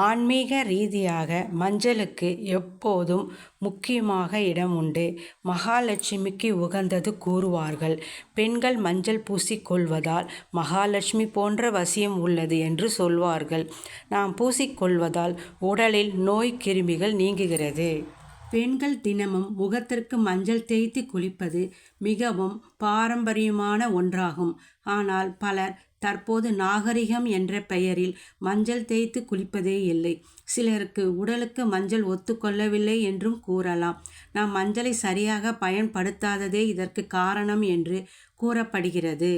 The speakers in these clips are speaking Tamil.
ஆன்மீக ரீதியாக மஞ்சளுக்கு எப்போதும் முக்கியமாக இடம் உண்டு. மகாலட்சுமிக்கு உகந்தது கூறுவார்கள். பெண்கள் மஞ்சள் பூசிக்கொள்வதால் மகாலட்சுமி போன்ற வசியம் உள்ளது என்று சொல்வார்கள். நாம் பூசிக்கொள்வதால் உடலில் நோய் கிருமிகள் நீங்குகிறது. பெண்கள் தினமும் முகத்திற்கு மஞ்சள் தேய்த்து குளிப்பது மிகவும் பாரம்பரியமான ஒன்றாகும். ஆனால் பலர் தற்போது நாகரிகம் என்ற பெயரில் மஞ்சள் தேய்த்து குளிப்பதே இல்லை. சிலருக்கு உடலுக்கு மஞ்சள் ஒத்துக்கொள்ளவில்லை என்றும் கூறலாம். நாம் மஞ்சளை சரியாக பயன்படுத்தாததே இதற்கு காரணம் என்று கூறப்படுகிறது.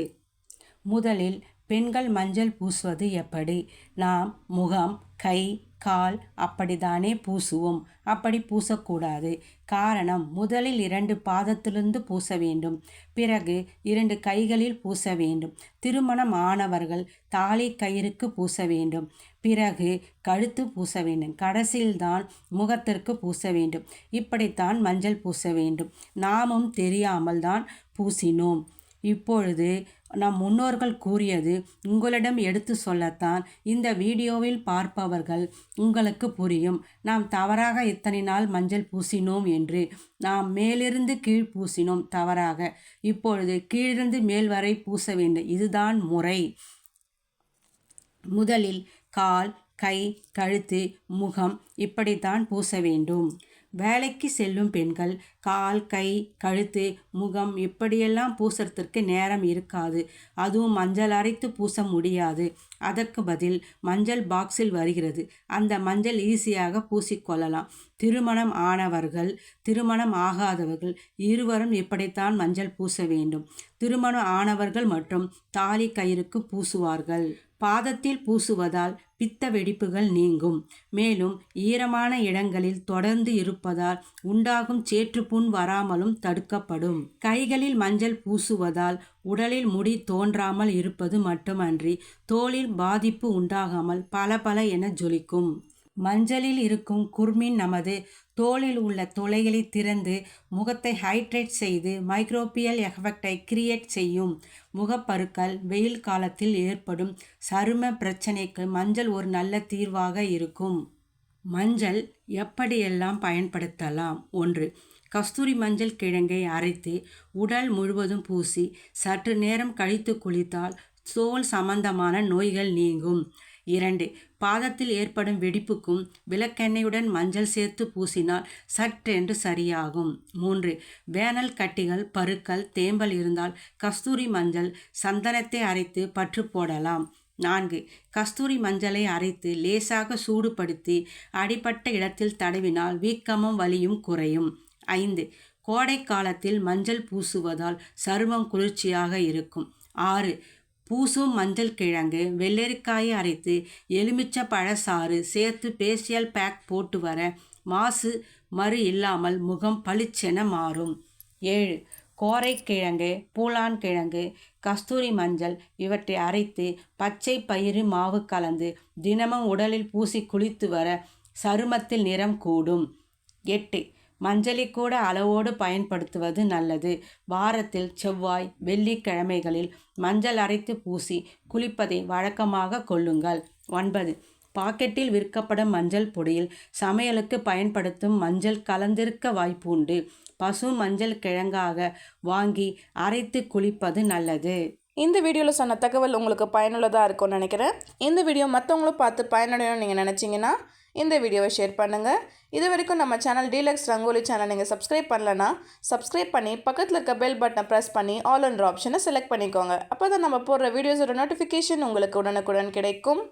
முதலில் பெண்கள் மஞ்சள் பூசுவது எப்படி? நாம் முகம் கை கால் அப்படித்தானே பூசுவோம். அப்படி பூசக்கூடாது. காரணம் முதலில் இரண்டு பாதத்திலிருந்து பூச வேண்டும். பிறகு இரண்டு கைகளில் பூச வேண்டும். திருமணம் ஆனவர்கள் தாலி கயிறுக்கு பூச வேண்டும். பிறகு கழுத்து பூச வேண்டும். கடைசியில்தான் முகத்திற்கு பூச வேண்டும். இப்படித்தான் மஞ்சள் பூச வேண்டும். நாமும் தெரியாமல் தான் பூசினோம். இப்பொழுது நம் முன்னோர்கள் கூறியது உங்களிடம் எடுத்து சொல்லத்தான். இந்த வீடியோவில் பார்ப்பவர்கள் உங்களுக்கு புரியும். நாம் தவறாக இத்தனை நாள் மஞ்சள் பூசினோம் என்று. நாம் மேலிருந்து கீழ் பூசினோம் தவறாக. இப்பொழுது கீழிருந்து மேல் வரை பூச வேண்டும். இதுதான் முறை. முதலில் கால் கை கழுத்து முகம் இப்படித்தான் பூச வேண்டும். வேலைக்கு செல்லும் பெண்கள் கால் கை கழுத்து முகம் இப்படியெல்லாம் பூசறதுக்கு நேரம் இருக்காது. அதுவும் மஞ்சள் அரைத்து பூச முடியாது. அதற்கு பதில் மஞ்சள் பாக்ஸில் வருகிறது. அந்த மஞ்சள் ஈஸியாக பூசிக்கொள்ளலாம். திருமணம் ஆனவர்கள் திருமணம் ஆகாதவர்கள் இருவரும் இப்படித்தான் மஞ்சள் பூச வேண்டும். திருமணம் ஆனவர்கள் மற்றும் தாலி கயிறுக்கு பூசுவார்கள். பாதத்தில் பூசுவதால் பித்த வெடிப்புகள் நீங்கும். மேலும் ஈரமான இடங்களில் தொடர்ந்து இருப்பதால் உண்டாகும் புண் வராமலும் தடுக்கப்படும். கைகளில் மஞ்சள் பூசுவதால் உடலில் முடி தோன்றாமல் இருப்பது மட்டுமன்றி தோலில் பாதிப்பு உண்டாகாமல் பல பல என ஜொலிக்கும். மஞ்சளில் இருக்கும் குர்மின் நமது தோலில் உள்ள துளைகளை திறந்து முகத்தை ஹைட்ரேட் செய்து மைக்ரோபியல் எஃபெக்டை கிரியேட் செய்யும். முகப்பருக்கள் வெயில் காலத்தில் ஏற்படும் சரும பிரச்சனைக்கு மஞ்சள் ஒரு நல்ல தீர்வாக இருக்கும். மஞ்சள் எப்படியெல்லாம் பயன்படுத்தலாம்? ஒன்று கஸ்தூரி மஞ்சள் கிழங்கை அரைத்து உடல் முழுவதும் பூசி சற்று நேரம் கழித்து குளித்தால் தோல் சம்பந்தமான நோய்கள் நீங்கும். இரண்டு பாதத்தில் ஏற்படும் வெடிப்புக்கும் விளக்கெண்ணெயுடன் மஞ்சள் சேர்த்து பூசினால் சற்றென்று சரியாகும். மூன்று வேனல் கட்டிகள் பருக்கள் தேம்பல் இருந்தால் கஸ்தூரி மஞ்சள் சந்தனத்தை அரைத்து பற்று போடலாம். நான்கு கஸ்தூரி மஞ்சளை அரைத்து லேசாக சூடுபடுத்தி அடிப்பட்ட இடத்தில் தடவினால் வீக்கமும் வலியும் குறையும். ஐந்து. கோடை காலத்தில் மஞ்சள் பூசுவதால் சருமம் குளிர்ச்சியாக இருக்கும். ஆறு. பூசும் மஞ்சள் கிழங்கு வெள்ளரிக்காயை அரைத்து எலுமிச்சை பழசாறு சேர்த்து பேசியல் பேக் போட்டு வர மாசு மறு இல்லாமல் முகம் பளிச்சென மாறும். ஏழு. கோரைக்கிழங்கு பூலான் கிழங்கு கஸ்தூரி மஞ்சள் இவற்றை அரைத்து பச்சை பயிறு மாவு கலந்து தினமும் உடலில் பூசி குளித்து வர சருமத்தில் நிறம் கூடும். எட்டு. மஞ்சளை கூட அளவோடு பயன்படுத்துவது நல்லது. வாரத்தில் செவ்வாய் வெள்ளிக்கிழமைகளில் மஞ்சள் அரைத்து பூசி குளிப்பதை வழக்கமாக கொள்ளுங்கள். ஒன்பது. பாக்கெட்டில் விற்கப்படும் மஞ்சள் பொடியில் சமையலுக்கு பயன்படுத்தும் மஞ்சள் கலந்திருக்க வாய்ப்பு உண்டு. பசு மஞ்சள் கிழங்காக வாங்கி அரைத்து குளிப்பது நல்லது. இந்த வீடியோவில் சொன்ன தகவல் உங்களுக்கு பயனுள்ளதாக இருக்கும்னு நினைக்கிறேன். இந்த வீடியோ மற்றவங்களும் பார்த்து பயனடையணும்னு நீங்கள் நினச்சிங்கன்னா இந்த வீடியோவை ஷேர் பண்ணுங்கள் இது வரைக்கும் நம்ம சேனல் டீலக்ஸ் ரங்கோலி சேனல் நீங்கள் சப்ஸ்கிரைப் பண்ணலன்னா சப்ஸ்கிரைப் பண்ணி பக்கத்தில் இருக்க பெல் பட்டனை ப்ரெஸ் பண்ணி ஆல் என்ற ஆப்ஷனை செலக்ட் பண்ணிக்கோங்க. அப்போ தான் நம்ம போடுற வீடியோஸோட நோட்டிஃபிகேஷன் உங்களுக்கு உடனுக்குடன் கிடைக்கும்.